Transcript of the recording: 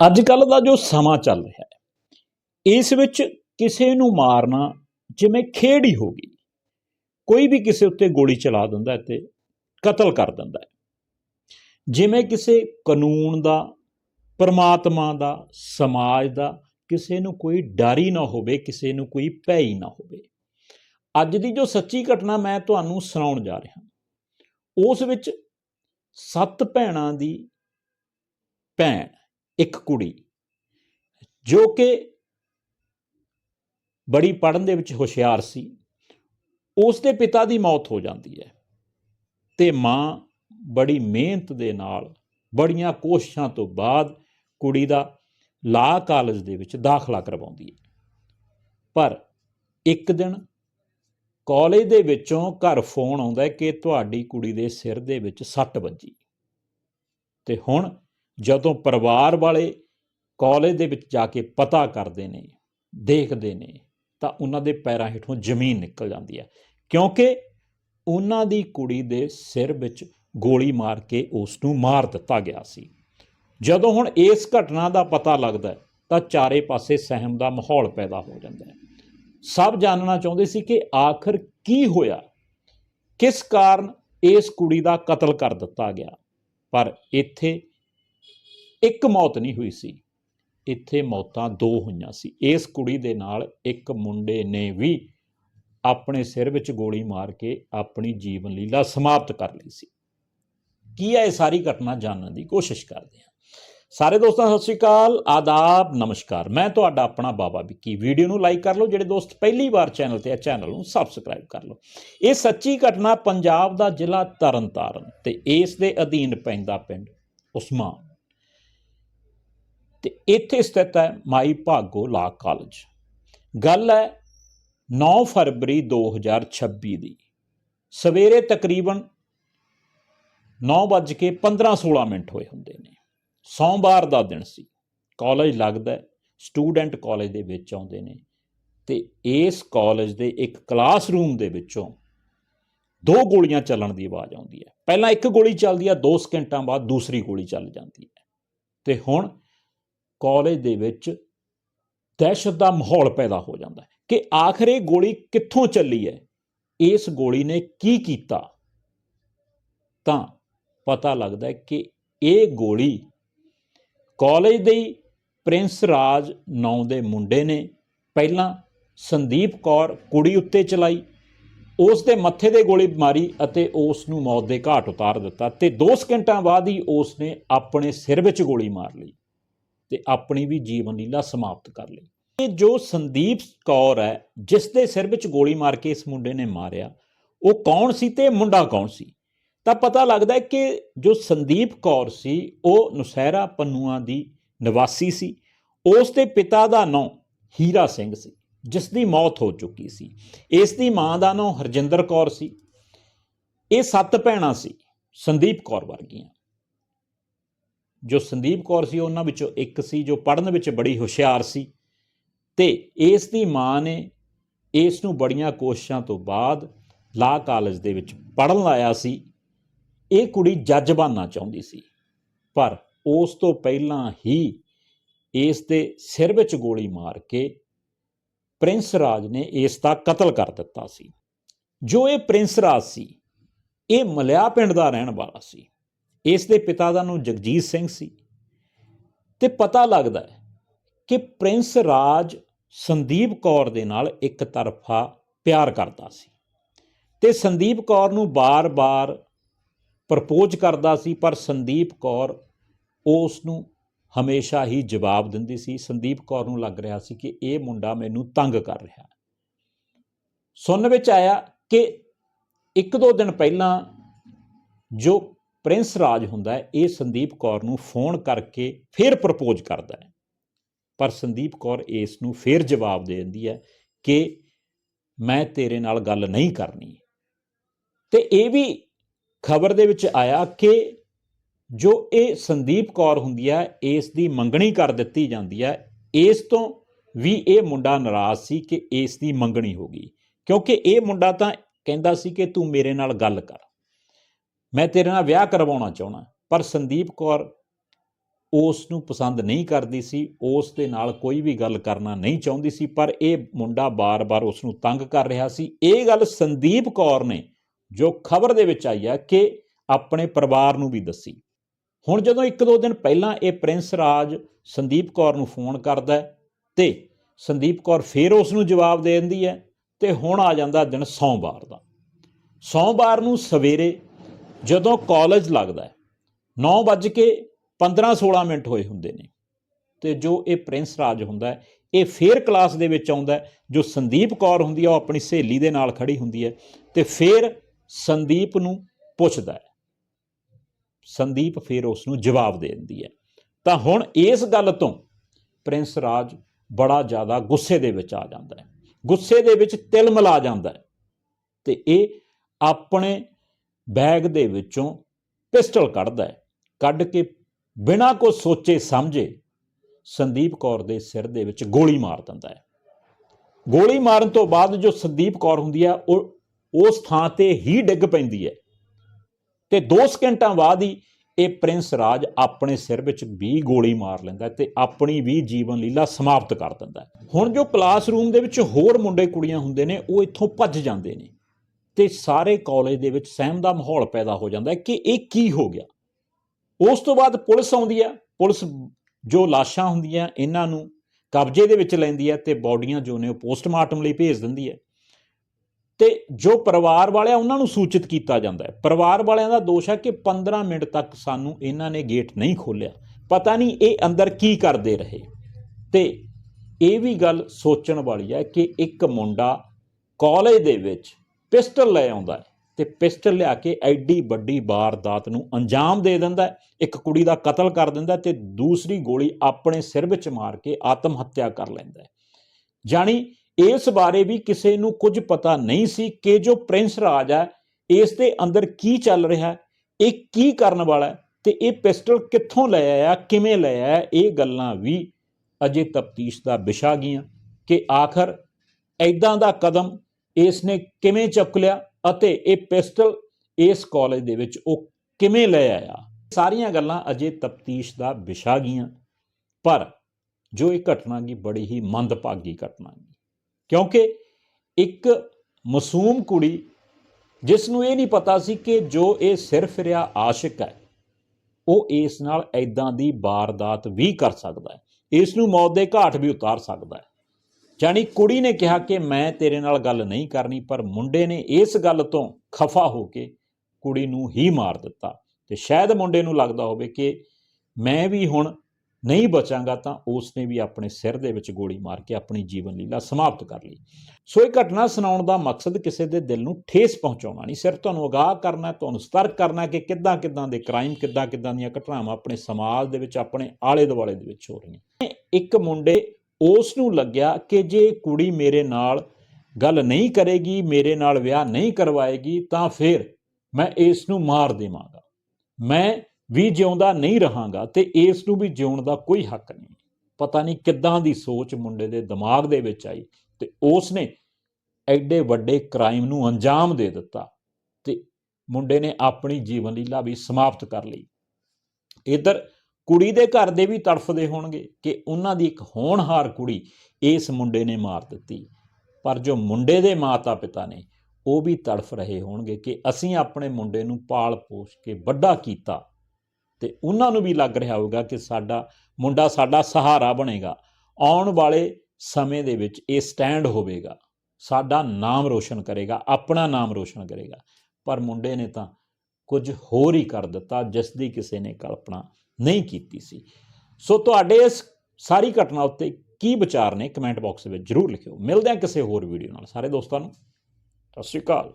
ਅੱਜ ਕੱਲ ਦਾ ਜੋ ਸਮਾਂ ਚੱਲ ਰਿਹਾ ਹੈ, ਇਸ ਵਿੱਚ ਕਿਸੇ ਨੂੰ ਮਾਰਨਾ ਜਿਵੇਂ ਖੇਡ ਹੀ ਹੋ ਗਈ, ਕੋਈ ਵੀ ਕਿਸੇ ਉੱਤੇ ਗੋਲੀ ਚਲਾ ਦਿੰਦਾ ਹੈ ਤੇ ਕਤਲ ਕਰ ਦਿੰਦਾ ਜਿਵੇਂ ਕਿਸੇ ਕਾਨੂੰਨ ਦਾ, ਪਰਮਾਤਮਾ ਦਾ, ਸਮਾਜ ਦਾ ਕਿਸੇ ਨੂੰ ਕੋਈ ਡਰ ਹੀ ਨਾ ਹੋਵੇ, ਕਿਸੇ ਨੂੰ ਕੋਈ ਭੈ ਹੀ ਨਾ ਹੋਵੇ। ਅੱਜ ਦੀ ਜੋ ਸੱਚੀ ਘਟਨਾ ਮੈਂ ਤੁਹਾਨੂੰ ਸੁਣਾਉਣ ਜਾ ਰਿਹਾ ਉਸ ਵਿੱਚ ਸੱਤ ਭੈਣਾਂ ਦੀ ਭੈਣ ਇੱਕ ਕੁੜੀ, ਜੋ ਕਿ ਬੜੀ ਪੜ੍ਹਨ ਦੇ ਵਿੱਚ ਹੁਸ਼ਿਆਰ ਸੀ ਉਸ ਦੇ ਪਿਤਾ ਦੀ ਮੌਤ ਹੋ ਜਾਂਦੀ ਹੈ ਤੇ ਮਾਂ ਬੜੀ ਮਿਹਨਤ ਦੇ ਨਾਲ ਬੜੀਆਂ ਕੋਸ਼ਿਸ਼ਾਂ ਤੋਂ ਬਾਅਦ ਕੁੜੀ ਦਾ ਲਾ ਕਾਲਜ ਦੇ ਵਿੱਚ ਦਾਖਲਾ ਕਰਵਾਉਂਦੀ ਹੈ। ਪਰ ਇੱਕ ਦਿਨ ਕਾਲਜ ਦੇ ਵਿੱਚੋਂ ਘਰ ਫੋਨ ਆਉਂਦਾ ਕਿ ਤੁਹਾਡੀ ਕੁੜੀ ਦੇ ਸਿਰ ਦੇ ਵਿੱਚ ਸੱਟ ਵੱਜੀ ਤੇ ਹੁਣ ਜਦੋਂ ਪਰਿਵਾਰ ਵਾਲੇ ਕਾਲਜ ਦੇ ਵਿੱਚ ਜਾ ਕੇ ਪਤਾ ਕਰਦੇ ਨੇ, ਦੇਖਦੇ ਨੇ, ਤਾਂ ਉਹਨਾਂ ਦੇ ਪੈਰਾਂ ਹੇਠੋਂ ਜ਼ਮੀਨ ਨਿਕਲ ਜਾਂਦੀ ਹੈ। ਕਿਉਂਕਿ ਉਹਨਾਂ ਦੀ ਕੁੜੀ ਦੇ ਸਿਰ ਵਿੱਚ ਗੋਲੀ ਮਾਰ ਕੇ ਉਸ ਨੂੰ ਮਾਰ ਦਿੱਤਾ ਗਿਆ ਸੀ। ਜਦੋਂ ਹੁਣ ਇਸ ਘਟਨਾ ਦਾ ਪਤਾ ਲੱਗਦਾ ਤਾਂ ਚਾਰੇ ਪਾਸੇ ਸਹਿਮ ਦਾ ਮਾਹੌਲ ਪੈਦਾ ਹੋ ਜਾਂਦਾ ਹੈ। ਸਭ ਜਾਣਨਾ ਚਾਹੁੰਦੇ ਸੀ ਕਿ ਆਖਰ ਕੀ ਹੋਇਆ? ਕਿਸ ਕਾਰਨ ਇਸ ਕੁੜੀ ਦਾ ਕਤਲ ਕਰ ਦਿੱਤਾ ਗਿਆ? ਪਰ ਇੱਥੇ ਇੱਕ ਮੌਤ ਨਹੀਂ ਹੋਈ ਸੀ। ਇੱਥੇ ਮੌਤਾਂ ਦੋ ਹੋਈਆਂ ਸੀ। ਇਸ ਕੁੜੀ ਦੇ ਨਾਲ ਇੱਕ ਮੁੰਡੇ ਨੇ ਵੀ ਆਪਣੇ ਸਿਰ ਵਿੱਚ ਗੋਲੀ ਮਾਰ ਕੇ ਆਪਣੀ ਜੀਵਨ ਲੀਲਾ ਸਮਾਪਤ ਕਰ ਲਈ ਸੀ। ਕੀ ਹੈ ਇਹ ਸਾਰੀ ਘਟਨਾ ਜਾਣਨ ਦੀ ਕੋਸ਼ਿਸ਼ ਕਰਦੇ ਹਾਂ। ਸਾਰੇ ਦੋਸਤਾਂ, ਸਤਿ ਸ਼੍ਰੀ ਅਕਾਲ, ਆਦਾਬ, ਨਮਸਕਾਰ। ਮੈਂ ਤੁਹਾਡਾ ਆਪਣਾ ਬਾਬਾ ਵਿੱਕੀ। ਵੀਡੀਓ ਨੂੰ ਲਾਈਕ ਕਰ ਲਓ। ਜਿਹੜੇ ਦੋਸਤ ਪਹਿਲੀ ਵਾਰ ਚੈਨਲ ਤੇ ਆ, ਚੈਨਲ ਨੂੰ ਸਬਸਕ੍ਰਾਈਬ ਕਰ ਲਓ। ਇਹ ਸੱਚੀ ਘਟਨਾ ਪੰਜਾਬ ਦਾ ਜ਼ਿਲ੍ਹਾ ਤਰਨਤਾਰਨ ਤੇ ਇਸ ਦੇ ਅਧੀਨ ਪੈਂਦਾ ਪਿੰਡ ਉਸਮਾਨ। ਤੇ ਇੱਥੇ ਸਥਿਤ ਹੈ ਮਾਈ ਭਾਗੋ ਲਾ ਕਾਲਜ। ਗੱਲ ਹੈ 9 ਫਰਵਰੀ 2026 ਦੀ। ਸਵੇਰੇ ਤਕਰੀਬਨ 9:15-16 ਮਿੰਟ ਹੋਏ ਹੁੰਦੇ ਨੇ। ਸੋਮਵਾਰ ਦਾ ਦਿਨ ਸੀ। ਕਾਲਜ ਲੱਗਦਾ ਸਟੂਡੈਂਟ ਕਾਲਜ ਦੇ ਵਿੱਚ ਆਉਂਦੇ ਨੇ। ਤੇ ਇਸ ਕਾਲਜ ਦੇ ਇੱਕ ਕਲਾਸਰੂਮ ਦੇ ਵਿੱਚੋਂ ਦੋ ਗੋਲੀਆਂ ਚੱਲਣ ਦੀ ਆਵਾਜ਼ ਆਉਂਦੀ ਹੈ। ਪਹਿਲਾਂ ਇੱਕ ਗੋਲੀ ਚੱਲਦੀ ਹੈ 2 ਸਕਿੰਟਾਂ ਬਾਅਦ ਦੂਸਰੀ ਗੋਲੀ ਚੱਲ ਜਾਂਦੀ ਹੈ। ਤੇ ਹੁਣ ਕਾਲਜ ਦੇ ਵਿੱਚ ਦਹਿਸ਼ਤ ਦਾ ਮਾਹੌਲ ਪੈਦਾ ਹੋ ਜਾਂਦਾ ਹੈ ਕਿ ਆਖਰ ਇਹ ਗੋਲੀ ਕਿੱਥੋਂ ਚੱਲੀ ਹੈ? ਇਸ ਗੋਲੀ ਨੇ ਕੀ ਕੀਤਾ? ਤਾਂ ਪਤਾ ਲੱਗਦਾ ਹੈ ਕਿ ਇਹ ਗੋਲੀ ਕਾਲਜ ਦੇ ਪ੍ਰਿੰਸ ਰਾਜ ਨਾਂ ਦੇ ਮੁੰਡੇ ਨੇ ਪਹਿਲਾਂ ਸੰਦੀਪ ਕੌਰ ਕੁੜੀ ਉੱਤੇ ਚਲਾਈ, ਉਸ ਦੇ ਮੱਥੇ ਤੇ ਗੋਲੀ ਮਾਰੀ ਅਤੇ ਉਸ ਨੂੰ ਮੌਤ ਦੇ ਘਾਟ ਉਤਾਰ ਦਿੱਤਾ ਤੇ 2 ਸਕਿੰਟਾਂ ਬਾਅਦ ਹੀ ਉਸ ਨੇ ਆਪਣੇ ਸਿਰ ਵਿੱਚ ਗੋਲੀ ਮਾਰ ਲਈ। ਤੇ ਆਪਣੀ ਵੀ ਜੀਵਨ ਲੀਲਾ ਸਮਾਪਤ ਕਰ ਲਈ। ਇਹ ਜੋ ਸੰਦੀਪ ਕੌਰ ਹੈ, ਜਿਸ ਦੇ ਸਿਰ ਵਿੱਚ ਗੋਲੀ ਮਾਰ ਕੇ ਇਸ ਮੁੰਡੇ ਨੇ ਮਾਰਿਆ, ਉਹ ਕੌਣ ਸੀ ਤੇ ਮੁੰਡਾ ਕੌਣ ਸੀ? ਤਾਂ ਪਤਾ ਲੱਗਦਾ ਹੈ ਕਿ ਜੋ ਸੰਦੀਪ ਕੌਰ ਸੀ, ਉਹ ਨੁਸਹਿਰਾ ਪੰਨੂਆਂ ਦੀ ਨਿਵਾਸੀ ਸੀ। ਉਸ ਦੇ ਪਿਤਾ ਦਾ ਨਾਂ ਹੀਰਾ ਸਿੰਘ ਸੀ, ਜਿਸ ਦੀ ਮੌਤ ਹੋ ਚੁੱਕੀ ਸੀ। ਇਸ ਦੀ ਮਾਂ ਦਾ ਨਾਂ ਹਰਜਿੰਦਰ ਕੌਰ ਸੀ। ਇਹ ਸੱਤ ਭੈਣਾਂ ਸੀ, ਸੰਦੀਪ ਕੌਰ ਵਰਗੀਆਂ। ਜੋ ਸੰਦੀਪ ਕੌਰ ਸੀ, ਉਹਨਾਂ ਵਿੱਚੋਂ ਇੱਕ ਸੀ, ਜੋ ਪੜ੍ਹਨ ਵਿੱਚ ਬੜੀ ਹੁਸ਼ਿਆਰ ਸੀ। ਤੇ ਇਸ ਦੀ ਮਾਂ ਨੇ ਇਸ ਨੂੰ ਬੜੀਆਂ ਕੋਸ਼ਿਸ਼ਾਂ ਤੋਂ ਬਾਅਦ ਲਾ ਕਾਲਜ ਦੇ ਵਿੱਚ ਪੜ੍ਹਨ ਲਾਇਆ ਸੀ। ਇਹ ਕੁੜੀ ਜੱਜ ਬਣਨਾ ਚਾਹੁੰਦੀ ਸੀ। ਪਰ ਉਸ ਤੋਂ ਪਹਿਲਾਂ ਹੀ ਇਸ ਦੇ ਸਿਰ ਵਿੱਚ ਗੋਲੀ ਮਾਰ ਕੇ ਪ੍ਰਿੰਸ ਰਾਜ ਨੇ ਇਸ ਦਾ ਕਤਲ ਕਰ ਦਿੱਤਾ ਸੀ। ਜੋ ਇਹ ਪ੍ਰਿੰਸ ਰਾਜ ਸੀ, ਇਹ ਮਲਿਆ ਪਿੰਡ ਦਾ ਰਹਿਣ ਵਾਲਾ ਸੀ। ਇਸ ਦੇ ਪਿਤਾ ਦਾ ਨਾਮ ਜਗਜੀਤ ਸਿੰਘ ਸੀ। ਤੇ ਪਤਾ ਲੱਗਦਾ ਹੈ ਕਿ ਪ੍ਰਿੰਸ ਰਾਜ ਸੰਦੀਪ ਕੌਰ ਦੇ ਨਾਲ ਇੱਕ ਤਰਫਾ ਪਿਆਰ ਕਰਦਾ ਸੀ। ਤੇ ਸੰਦੀਪ ਕੌਰ ਨੂੰ ਬਾਰ-ਬਾਰ ਪ੍ਰਪੋਜ਼ ਕਰਦਾ ਸੀ, ਪਰ ਸੰਦੀਪ ਕੌਰ ਉਸ ਨੂੰ ਹਮੇਸ਼ਾ ਹੀ ਜਵਾਬ ਦਿੰਦੀ ਸੀ। ਸੰਦੀਪ ਕੌਰ ਨੂੰ ਲੱਗ ਰਿਹਾ ਸੀ ਕਿ ਇਹ ਮੁੰਡਾ ਮੈਨੂੰ ਤੰਗ ਕਰ ਰਿਹਾ। ਹੈ ਸੁਣਨ ਵਿੱਚ ਆਇਆ ਕਿ ਇੱਕ ਦੋ ਦਿਨ ਪਹਿਲਾਂ ਜੋ ਪ੍ਰਿੰਸ ਰਾਜ ਹੁੰਦਾ ਹੈ, ਇਹ ਸੰਦੀਪ ਕੌਰ ਨੂੰ ਫੋਨ ਕਰਕੇ ਫਿਰ ਪ੍ਰਪੋਜ਼ ਕਰਦਾ ਹੈ। ਪਰ ਸੰਦੀਪ ਕੌਰ ਇਸ ਨੂੰ ਫਿਰ ਜਵਾਬ ਦੇ ਦਿੰਦੀ ਹੈ ਕਿ ਮੈਂ ਤੇਰੇ ਨਾਲ ਗੱਲ ਨਹੀਂ ਕਰਨੀ। ਤੇ ਇਹ ਵੀ ਖਬਰ ਦੇ ਵਿੱਚ ਆਇਆ ਕਿ ਜੋ ਇਹ ਸੰਦੀਪ ਕੌਰ ਹੁੰਦੀ ਹੈ, ਇਸ ਦੀ ਮੰਗਣੀ ਕਰ ਦਿੱਤੀ ਜਾਂਦੀ ਹੈ। ਇਸ ਤੋਂ ਵੀ ਇਹ ਮੁੰਡਾ ਨਾਰਾਜ਼ ਸੀ ਕਿ ਇਸ ਦੀ ਮੰਗਣੀ ਹੋ ਗਈ। ਕਿਉਂਕਿ ਇਹ ਮੁੰਡਾ ਤਾਂ ਕਹਿੰਦਾ ਸੀ ਕਿ ਤੂੰ ਮੇਰੇ ਨਾਲ ਗੱਲ ਕਰ। ਮੈਂ ਤੇਰੇ ਨਾਲ ਵਿਆਹ ਕਰਵਾਉਣਾ ਚਾਹੁੰਦਾ, ਪਰ ਸੰਦੀਪ ਕੌਰ ਉਸ ਨੂੰ ਪਸੰਦ ਨਹੀਂ ਕਰਦੀ ਸੀ, ਉਸ ਦੇ ਨਾਲ ਕੋਈ ਵੀ ਗੱਲ ਕਰਨਾ ਨਹੀਂ ਚਾਹੁੰਦੀ ਸੀ, ਪਰ ਇਹ ਮੁੰਡਾ ਬਾਰ-ਬਾਰ ਉਸ ਨੂੰ ਤੰਗ ਕਰ ਰਿਹਾ ਸੀ। ਇਹ ਗੱਲ ਸੰਦੀਪ ਕੌਰ ਨੇ ਜੋ ਖਬਰ ਦੇ ਵਿੱਚ ਆਈ ਹੈ ਕਿ ਆਪਣੇ ਪਰਿਵਾਰ ਨੂੰ ਵੀ ਦੱਸੀ। ਹੁਣ ਜਦੋਂ ਇੱਕ ਦੋ ਦਿਨ ਪਹਿਲਾਂ ਇਹ ਪ੍ਰਿੰਸ ਰਾਜ ਸੰਦੀਪ ਕੌਰ ਨੂੰ ਫੋਨ ਕਰਦਾ ਹੈ ਤੇ ਸੰਦੀਪ ਕੌਰ ਫੇਰ ਉਸ ਨੂੰ ਜਵਾਬ ਦੇ ਦਿੰਦੀ ਹੈ ਤੇ ਹੁਣ ਆ ਜਾਂਦਾ ਦਿਨ ਸੋਮਵਾਰ ਦਾ। ਸੋਮਵਾਰ ਨੂੰ ਸਵੇਰੇ ਜਦੋਂ ਕਾਲਜ ਲੱਗਦਾ ਹੈ 9:15-16 ਮਿੰਟ ਹੋਏ ਹੁੰਦੇ ਨੇ, ਤੇ ਜੋ ਇਹ ਪ੍ਰਿੰਸ ਰਾਜ ਹੁੰਦਾ ਇਹ ਫੇਰ ਕਲਾਸ ਦੇ ਵਿੱਚ ਆਉਂਦਾ ਜੋ ਸੰਦੀਪ ਕੌਰ ਹੁੰਦੀ ਹੈ, ਉਹ ਆਪਣੀ ਸਹੇਲੀ ਦੇ ਨਾਲ ਖੜੀ ਹੁੰਦੀ ਹੈ, ਤੇ ਫੇਰ ਸੰਦੀਪ ਨੂੰ ਪੁੱਛਦਾ ਹੈ। ਸੰਦੀਪ ਫਿਰ ਉਸ ਨੂੰ ਜਵਾਬ ਦੇ ਦਿੰਦੀ ਹੈ। ਤਾਂ ਹੁਣ ਇਸ ਗੱਲ ਤੋਂ ਪ੍ਰਿੰਸ ਰਾਜ ਬੜਾ ਜ਼ਿਆਦਾ ਗੁੱਸੇ ਦੇ ਵਿੱਚ ਆ ਜਾਂਦਾ ਹੈ। ਗੁੱਸੇ ਦੇ ਵਿੱਚ ਤਿਲ ਮਿਲਾ ਜਾਂਦਾ ਹੈ, ਤੇ ਇਹ ਆਪਣੇ ਬੈਗ ਦੇ ਵਿੱਚੋਂ ਪਿਸਟਲ ਕੱਢਦਾ ਹੈ। ਕੱਢ ਕੇ ਬਿਨਾਂ ਕੋ ਸੋਚੇ ਸਮਝੇ ਸੰਦੀਪ ਕੌਰ ਦੇ ਸਿਰ ਦੇ ਵਿੱਚ ਗੋਲੀ ਮਾਰ ਦਿੰਦਾ ਹੈ। ਗੋਲੀ ਮਾਰਨ ਤੋਂ ਬਾਅਦ ਜੋ ਸੰਦੀਪ ਕੌਰ ਹੁੰਦੀ ਹੈ, ਉਹ, ਉਸ ਥਾਂ ਤੇ ਹੀ ਡਿੱਗ ਪੈਂਦੀ ਹੈ। ਤੇ 2 ਸਕਿੰਟਾਂ ਬਾਅਦ ਹੀ ਇਹ ਪ੍ਰਿੰਸ ਰਾਜ ਆਪਣੇ ਸਿਰ ਵਿੱਚ ਵੀ ਗੋਲੀ ਮਾਰ ਲੈਂਦਾ ਹੈ ਤੇ ਆਪਣੀ ਵੀ ਜੀਵਨ ਲੀਲਾ ਸਮਾਪਤ ਕਰ ਦਿੰਦਾ ਹੁਣ ਜੋ ਕਲਾਸਰੂਮ ਦੇ ਵਿੱਚ ਹੋਰ ਮੁੰਡੇ ਕੁੜੀਆਂ ਹੁੰਦੇ ਨੇ, ਉਹ ਇੱਥੋਂ ਭੱਜ ਜਾਂਦੇ ਨੇ। ਤੇ ਸਾਰੇ ਕਾਲਜ ਦੇ ਵਿੱਚ ਸਹਿਮ ਦਾ ਮਾਹੌਲ ਪੈਦਾ ਹੋ ਜਾਂਦਾ ਹੈ ਕਿ ਇਹ ਕੀ ਹੋ ਗਿਆ। ਉਸ ਤੋਂ ਬਾਅਦ ਪੁਲਿਸ ਆਉਂਦੀ ਹੈ। ਪੁਲਿਸ ਜੋ ਲਾਸ਼ਾਂ ਹੁੰਦੀਆਂ, ਇਹਨਾਂ ਨੂੰ ਕਬਜ਼ੇ ਦੇ ਵਿੱਚ ਲੈਂਦੀ ਹੈ ਤੇ ਬਾਡੀਆਂ ਜੋ ਨੇ ਉਹ ਪੋਸਟਮਾਰਟਮ ਲਈ ਭੇਜ ਦਿੰਦੀ ਹੈ। ਤੇ ਜੋ ਪਰਿਵਾਰ ਵਾਲਿਆਂ, ਉਹਨਾਂ ਨੂੰ ਸੂਚਿਤ ਕੀਤਾ ਜਾਂਦਾ ਹੈ। ਪਰਿਵਾਰ ਵਾਲਿਆਂ ਦਾ ਦੋਸ਼ ਹੈ ਕਿ 15 ਮਿੰਟ ਤੱਕ ਸਾਨੂੰ ਇਹਨਾਂ ਨੇ ਗੇਟ ਨਹੀਂ ਖੋਲ੍ਹਿਆ। ਪਤਾ ਨਹੀਂ ਇਹ ਅੰਦਰ ਕੀ ਕਰਦੇ ਰਹੇ। ਤੇ ਇਹ ਵੀ ਗੱਲ ਸੋਚਣ ਵਾਲੀ ਹੈ ਕਿ ਇੱਕ ਮੁੰਡਾ ਕਾਲਜ ਦੇ ਵਿੱਚ ਪਿਸਟਲ ਲੈ ਆਉਂਦਾ ਹੈ ਤੇ ਪਿਸਟਲ ਲਿਆ ਕੇ ਐਡੀ ਵੱਡੀ ਵਾਰਦਾਤ ਨੂੰ ਅੰਜਾਮ ਦੇ ਦਿੰਦਾ ਇੱਕ ਕੁੜੀ ਦਾ ਕਤਲ ਕਰ ਦਿੰਦਾ ਹੈ ਤੇ ਦੂਸਰੀ ਗੋਲੀ ਆਪਣੇ ਸਿਰ ਵਿੱਚ ਮਾਰ ਕੇ ਆਤਮ ਹੱਤਿਆ ਕਰ ਲੈਂਦਾ ਹੈ। ਜਾਣੀ ਇਸ ਬਾਰੇ ਵੀ ਕਿਸੇ ਨੂੰ ਕੁਝ ਪਤਾ ਨਹੀਂ ਸੀ ਕਿ ਜੋ ਪ੍ਰਿੰਸ ਰਾਜ ਹੈ, ਇਸ ਦੇ ਅੰਦਰ ਕੀ ਚੱਲ ਰਿਹਾ ਇਹ ਕੀ ਕਰਨ ਵਾਲਾ ਹੈ ਤੇ ਇਹ ਪਿਸਟਲ ਕਿੱਥੋਂ ਲੈ ਆਇਆ, ਕਿਵੇਂ ਲੈ ਆਇਆ, ਇਹ ਗੱਲਾਂ ਵੀ ਅਜੇ ਤਫਤੀਸ਼ ਦਾ ਵਿਸ਼ਾ ਗਈਆਂ ਕਿ ਆਖਰ ਐਦਾਂ ਦਾ ਕਦਮ ਇਸ ਨੇ ਕਿਵੇਂ ਚੱਕ ਲਿਆ ਅਤੇ ਇਹ ਪਿਸਟਲ ਇਸ ਕਾਲਜ ਦੇ ਵਿੱਚ ਉਹ ਕਿਵੇਂ ਲੈ ਆਇਆ? ਸਾਰੀਆਂ ਗੱਲਾਂ ਅਜੇ ਤਫਤੀਸ਼ ਦਾ ਵਿਸ਼ਾ ਗਈਆਂ, ਪਰ ਜੋ ਇਹ ਘਟਨਾ ਗੀ ਬੜੀ ਹੀ ਮੰਦਭਾਗੀ ਘਟਨਾ ਗੀ ਕਿਉਂਕਿ ਇੱਕ ਮਾਸੂਮ ਕੁੜੀ ਜਿਸ ਨੂੰ ਇਹ ਨਹੀਂ ਪਤਾ ਸੀ ਕਿ ਜੋ ਇਹ ਸਿਰਫ ਰਿਆ ਆਸ਼ਿਕ ਹੈ, ਉਹ ਇਸ ਨਾਲ ਐਦਾਂ ਦੀ ਵਾਰਦਾਤ ਵੀ ਕਰ ਸਕਦਾ ਹੈ। ਇਸ ਨੂੰ ਮੌਤ ਦੇ ਘਾਟ ਵੀ ਉਤਾਰ ਸਕਦਾ ਹੈ। ਜਾਨੀ ਕੁੜੀ ਨੇ ਕਿਹਾ ਕਿ ਮੈਂ ਤੇਰੇ ਨਾਲ ਗੱਲ ਨਹੀਂ ਕਰਨੀ, ਪਰ ਮੁੰਡੇ ਨੇ ਇਸ ਗੱਲ ਤੋਂ ਖਫਾ ਹੋ ਕੇ ਕੁੜੀ ਨੂੰ ਹੀ ਮਾਰ ਦਿੱਤਾ। ਤੇ ਸ਼ਾਇਦ ਮੁੰਡੇ ਨੂੰ ਲੱਗਦਾ ਹੋਵੇ ਕਿ ਮੈਂ ਵੀ ਹੁਣ ਨਹੀਂ ਬਚਾਂਗਾ ਤਾਂ ਉਸ ਨੇ ਵੀ ਆਪਣੇ ਸਿਰ ਦੇ ਵਿੱਚ ਗੋਲੀ ਮਾਰ ਕੇ ਆਪਣੀ ਜੀਵਨ ਲੀਲਾ ਸਮਾਪਤ ਕਰ ਲਈ। ਸੋ ਇਹ ਘਟਨਾ ਸੁਣਾਉਣ ਦਾ ਮਕਸਦ ਕਿਸੇ ਦੇ ਦਿਲ ਨੂੰ ਠੇਸ ਪਹੁੰਚਾਉਣਾ ਨਹੀਂ, ਸਿਰਫ ਤੁਹਾਨੂੰ ਅਗਾਹ ਕਰਨਾ ਤੁਹਾਨੂੰ ਸਤਰਕ ਕਰਨਾ ਕਿ ਕਿੱਦਾਂ ਕਿੱਦਾਂ ਦੇ ਕ੍ਰਾਈਮ, ਕਿੱਦਾਂ ਕਿੱਦਾਂ ਦੀਆਂ ਘਟਨਾਵਾਂ ਆਪਣੇ ਸਮਾਜ ਦੇ ਵਿੱਚ, ਆਪਣੇ ਆਲੇ ਦੁਆਲੇ ਦੇ ਵਿੱਚ ਹੋ ਰਹੀਆਂ ਇੱਕ ਮੁੰਡੇ ਉਸ ਨੂੰ ਲੱਗਿਆ ਕਿ ਜੇ ਕੁੜੀ ਮੇਰੇ ਨਾਲ ਗੱਲ ਨਹੀਂ ਕਰੇਗੀ, ਮੇਰੇ ਨਾਲ ਵਿਆਹ ਨਹੀਂ ਕਰਵਾਏਗੀ, ਤਾਂ ਫਿਰ ਮੈਂ ਇਸ ਨੂੰ ਮਾਰ ਦੇਵਾਂਗਾ। ਮੈਂ ਵੀ ਜਿਉਂਦਾ ਨਹੀਂ ਰਹਾਂਗਾ ਤੇ ਇਸ ਨੂੰ ਵੀ ਜਿਉਣ ਦਾ ਕੋਈ ਹੱਕ ਨਹੀਂ। ਪਤਾ ਨਹੀਂ ਕਿੱਦਾਂ ਦੀ ਸੋਚ ਮੁੰਡੇ ਦੇ ਦਿਮਾਗ ਦੇ ਵਿੱਚ ਆਈ ਤੇ ਉਸ ਨੇ ਐਡੇ ਵੱਡੇ ਕ੍ਰਾਈਮ ਨੂੰ ਅੰਜਾਮ ਦੇ ਦਿੱਤਾ ਤੇ ਮੁੰਡੇ ਨੇ ਆਪਣੀ ਜੀਵਨ ਲੀਲਾ ਵੀ ਸਮਾਪਤ ਕਰ ਲਈ। ਇਧਰ ਕੁੜੀ ਦੇ ਘਰ ਦੇ ਵੀ ਤੜਫਦੇ ਹੋਣਗੇ ਕਿ ਉਹਨਾਂ ਦੀ ਇੱਕ ਹੋਣਹਾਰ ਕੁੜੀ ਇਸ ਮੁੰਡੇ ਨੇ ਮਾਰ ਦਿੱਤੀ। ਪਰ ਜੋ ਮੁੰਡੇ ਦੇ ਮਾਤਾ ਪਿਤਾ ਨੇ, ਉਹ ਵੀ ਤੜਫ ਰਹੇ ਹੋਣਗੇ ਕਿ ਅਸੀਂ ਆਪਣੇ ਮੁੰਡੇ ਨੂੰ ਪਾਲ ਪੋਸ਼ ਕੇ ਵੱਡਾ ਕੀਤਾ। ਤੇ ਉਹਨਾਂ ਨੂੰ ਵੀ ਲੱਗ ਰਿਹਾ ਹੋਊਗਾ ਕਿ ਸਾਡਾ ਮੁੰਡਾ ਸਾਡਾ ਸਹਾਰਾ ਬਣੇਗਾ। ਆਉਣ ਵਾਲੇ ਸਮੇਂ ਦੇ ਵਿੱਚ ਇਹ ਸਟੈਂਡ ਹੋਵੇਗਾ। ਸਾਡਾ ਨਾਮ ਰੋਸ਼ਨ ਕਰੇਗਾ, ਆਪਣਾ ਨਾਮ ਰੋਸ਼ਨ ਕਰੇਗਾ। ਪਰ ਮੁੰਡੇ ਨੇ ਤਾਂ ਕੁਝ ਹੋਰ ਹੀ ਕਰ ਦਿੱਤਾ, ਜਿਸ ਦੀ ਕਿਸੇ ਨੇ ਕਲਪਨਾ ਨਹੀਂ ਕੀਤੀ ਸੀ। ਸੋ ਤੁਹਾਡੇ ਇਸ ਸਾਰੀ ਘਟਨਾ ਉੱਤੇ ਕੀ ਵਿਚਾਰ ਨੇ? ਕਮੈਂਟ ਬਾਕਸ ਵਿੱਚ ਜਰੂਰ ਲਿਖਿਓ। ਮਿਲਦੇ ਹਾਂ ਕਿਸੇ ਹੋਰ ਵੀਡੀਓ ਨਾਲ। ਸਾਰੇ ਦੋਸਤਾਂ ਨੂੰ, ਸਤਿ ਸ਼੍ਰੀ ਅਕਾਲ।